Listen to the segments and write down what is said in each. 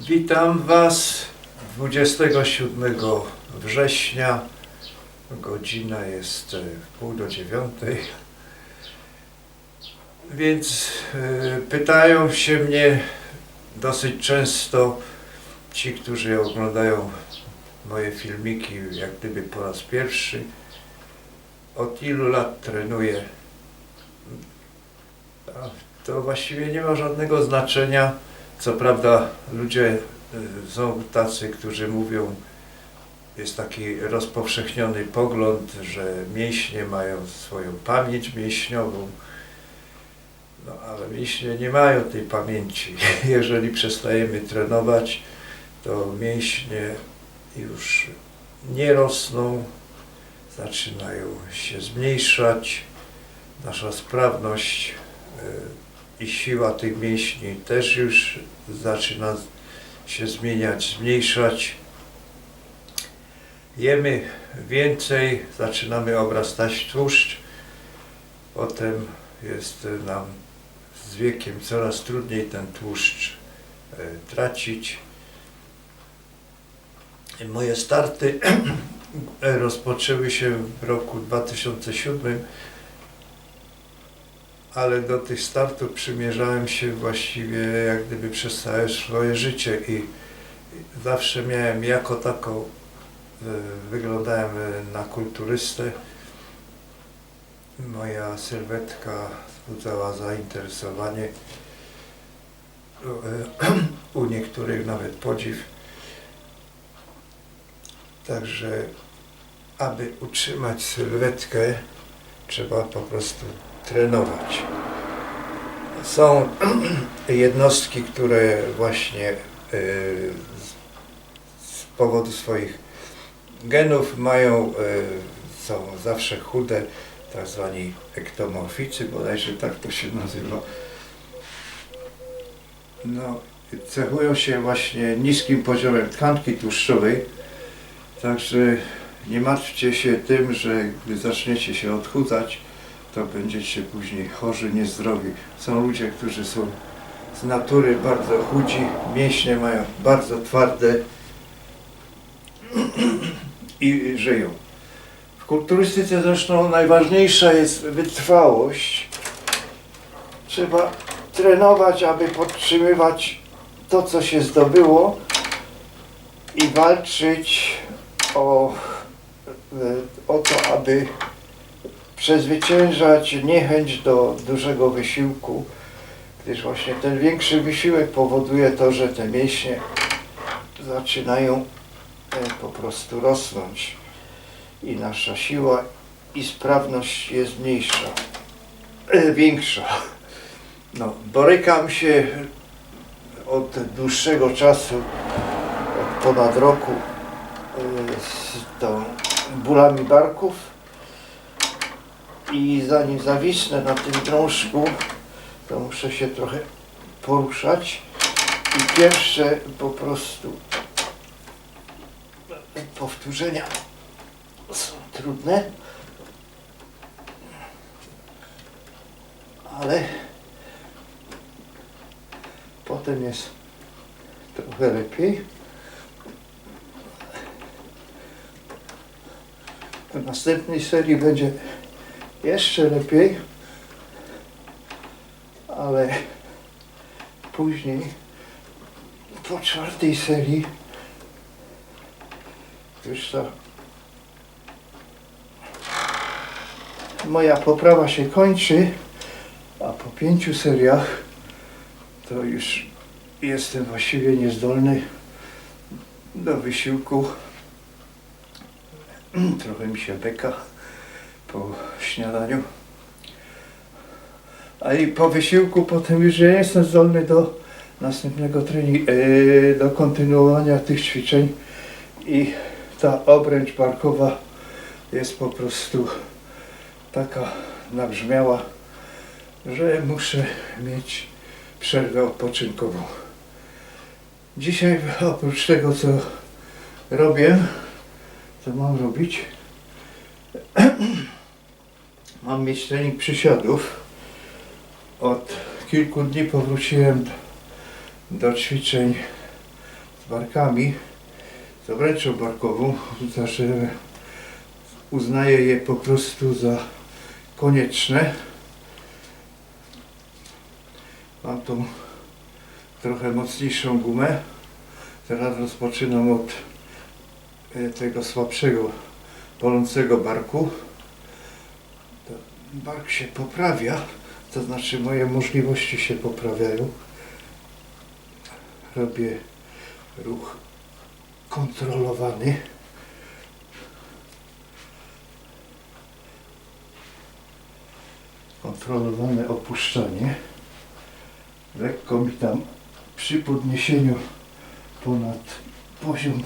Witam Was 27 września. Godzina jest e, pół do dziewiątej. Więc e, pytają się mnie dosyć często ci, którzy oglądają moje filmiki, jak gdyby po raz pierwszy, od ilu lat trenuję. To właściwie nie ma żadnego znaczenia. Co prawda ludzie y, są tacy, którzy mówią, jest taki rozpowszechniony pogląd, że mięśnie mają swoją pamięć mięśniową. No ale mięśnie nie mają tej pamięci. Jeżeli przestajemy trenować, to mięśnie już nie rosną, zaczynają się zmniejszać. Nasza sprawność y, i siła tych mięśni też już zaczyna się zmieniać, zmniejszać. Jemy więcej, zaczynamy obrastać tłuszcz. Potem jest nam z wiekiem coraz trudniej ten tłuszcz e, tracić. Moje starty rozpoczęły się w roku 2007 ale do tych startów przymierzałem się właściwie jak gdyby przez całe swoje życie i zawsze miałem jako taką, e, wyglądałem e, na kulturystę. Moja sylwetka wzbudzała zainteresowanie, e, u niektórych nawet podziw. Także, aby utrzymać sylwetkę, trzeba po prostu trenować. Są jednostki, które właśnie y, z- powodu swoich genów mają, y, są zawsze chude, tak zwani ektomorficy, bodajże tak to się nazywa. No, cechują się właśnie niskim poziomem tkanki tłuszczowej, także nie martwcie się tym, że gdy zaczniecie się odchudzać, to będziecie później chorzy, niezdrowi. Są ludzie, którzy są z natury bardzo chudzi, mięśnie mają bardzo twarde i żyją. W kulturystyce zresztą najważniejsza jest wytrwałość. Trzeba trenować, aby podtrzymywać to, co się zdobyło i walczyć o, o to, aby przezwyciężać niechęć do dużego wysiłku, gdyż właśnie ten większy wysiłek powoduje to, że te mięśnie zaczynają e, po prostu rosnąć i nasza siła i sprawność jest mniejsza, e, większa. No, borykam się od dłuższego czasu, od ponad roku e, z tą bólami barków i zanim zawisnę na tym drążku, to muszę się trochę poruszać i pierwsze po prostu powtórzenia są trudne, ale potem jest trochę lepiej. W następnej serii będzie jeszcze lepiej, ale później po czwartej serii już ta moja poprawa się kończy, a po pięciu seriach to już jestem właściwie niezdolny do wysiłku. Trochę mi się beka po śniadaniu. A i po wysiłku potem już nie jestem zdolny do następnego treningu, e, do kontynuowania tych ćwiczeń i ta obręcz barkowa jest po prostu taka nabrzmiała, że muszę mieć przerwę odpoczynkową. Dzisiaj oprócz tego co robię, co mam robić, Mam mieć trening przysiadów. Od kilku dni powróciłem do ćwiczeń z barkami, z obręczą barkową, znaczy uznaję je po prostu za konieczne. Mam tą trochę mocniejszą gumę. Teraz rozpoczynam od e, tego słabszego, bolącego barku. Bark się poprawia, to znaczy moje możliwości się poprawiają. Robię ruch kontrolowany. Kontrolowane opuszczanie. Lekko mi tam przy podniesieniu ponad poziom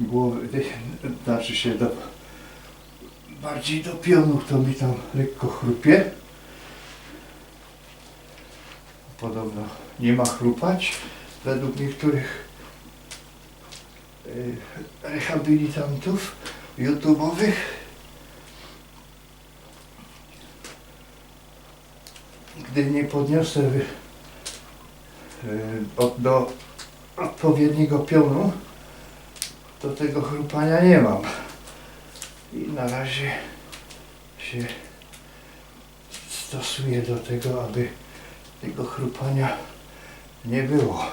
głowy, znaczy się do, bardziej do pionu, to mi tam lekko chrupie. Podobno nie ma chrupać według niektórych y, rehabilitantów YouTube'owych. Gdy nie podniosę y, do odpowiedniego pionu, to tego chrupania nie mam. I na razie się stosuję do tego, aby tego chrupania nie było.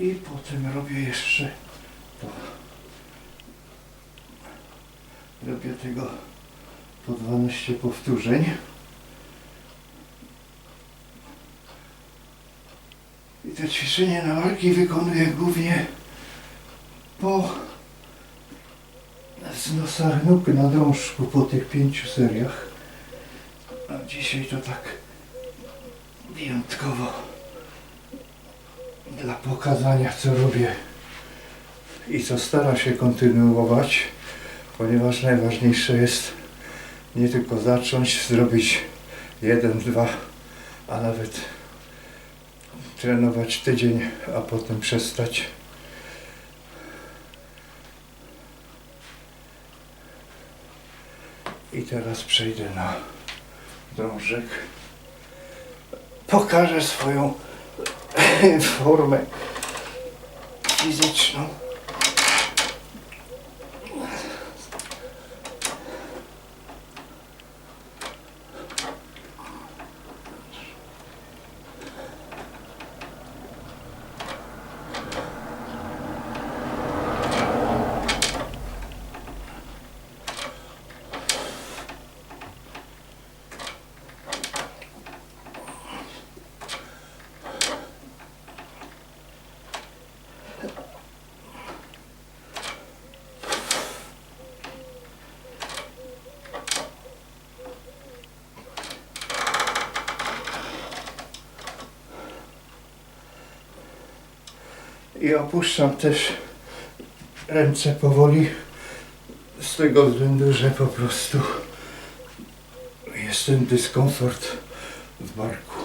I potem robię jeszcze to. Robię tego po 12 powtórzeń. I te ćwiczenie na walki wykonuję głównie po nosa nóg na drążku po tych pięciu seriach. A dzisiaj to tak wyjątkowo dla pokazania co robię i co staram się kontynuować, ponieważ najważniejsze jest nie tylko zacząć, zrobić jeden, dwa, a nawet trenować tydzień, a potem przestać. I teraz przejdę na drążek. Pokażę swoją formę fizyczną. I opuszczam też ręce powoli z tego względu, że po prostu jest ten dyskomfort w barku.